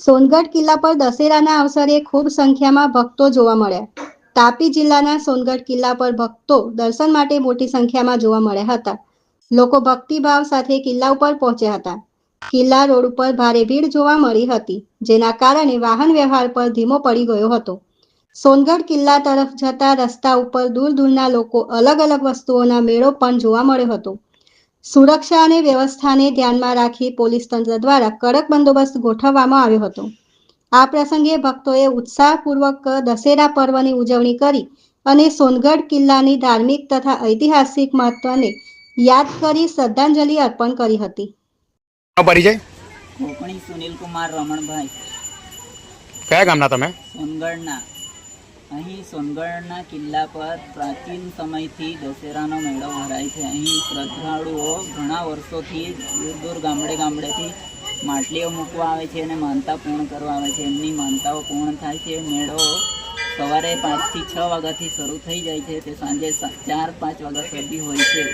સોનગઢ કિલ્લા પર દશેરાના અવસરે ખૂબ સંખ્યામાં ભક્તો જોવા મળ્યા. તાપી જિલ્લાના સોનગઢ કિલ્લા પર ભક્તો દર્શન માટે મોટી સંખ્યામાં જોવા મળ્યા હતા. લોકો ભક્તિભાવ સાથે કિલ્લા ઉપર પહોંચ્યા હતા. કિલ્લા રોડ ઉપર ભારે ભીડ જોવા મળી હતી, જેના કારણે વાહન વ્યવહાર પર ધીમો પડી ગયો હતો. સોનગઢ કિલ્લા તરફ જતા રસ્તા ઉપર દૂર દૂરના લોકો અલગ અલગ વસ્તુઓના મેળો પણ જોવા મળ્યો હતો. સુરક્ષા અને વ્યવસ્થાને ધ્યાનમાં રાખી પોલીસ તંત્ર દ્વારા કડક બંદોબસ્ત ગોઠવવામાં આવ્યો હતો. આ પ્રસંગે ભક્તોએ ઉત્સાહપૂર્વક દશેરા પર્વની ઉજવણી કરી અને સોનગઢ કિલ્લાની ધાર્મિક તથા ઐતિહાસિક મહત્વને યાદ કરી શ્રદ્ધાંજલિ અર્પણ કરી હતી. પરિચય કોકણી સુનિલ કુમાર રમણભાઈ. કયા ગામના તમે? સોનગઢના. અહીં સોનગઢના કિલ્લા પર પ્રાચીન સમયથી દશેરાનો મેળો ભરાય છે. અહીં શ્રદ્ધાળુઓ ઘણા વર્ષોથી દૂર દૂર ગામડે ગામડેથી માટલીઓ મૂકવા આવે છે અને માનતા પૂર્ણ કરવા આવે છે. એમની માનતાઓ પૂર્ણ થાય છે. મેળો સવારે પાંચથી છ વાગ્યાથી શરૂ થઈ જાય છે. તે સાંજે ચાર પાંચ વાગ્યા સુધી હોય છે.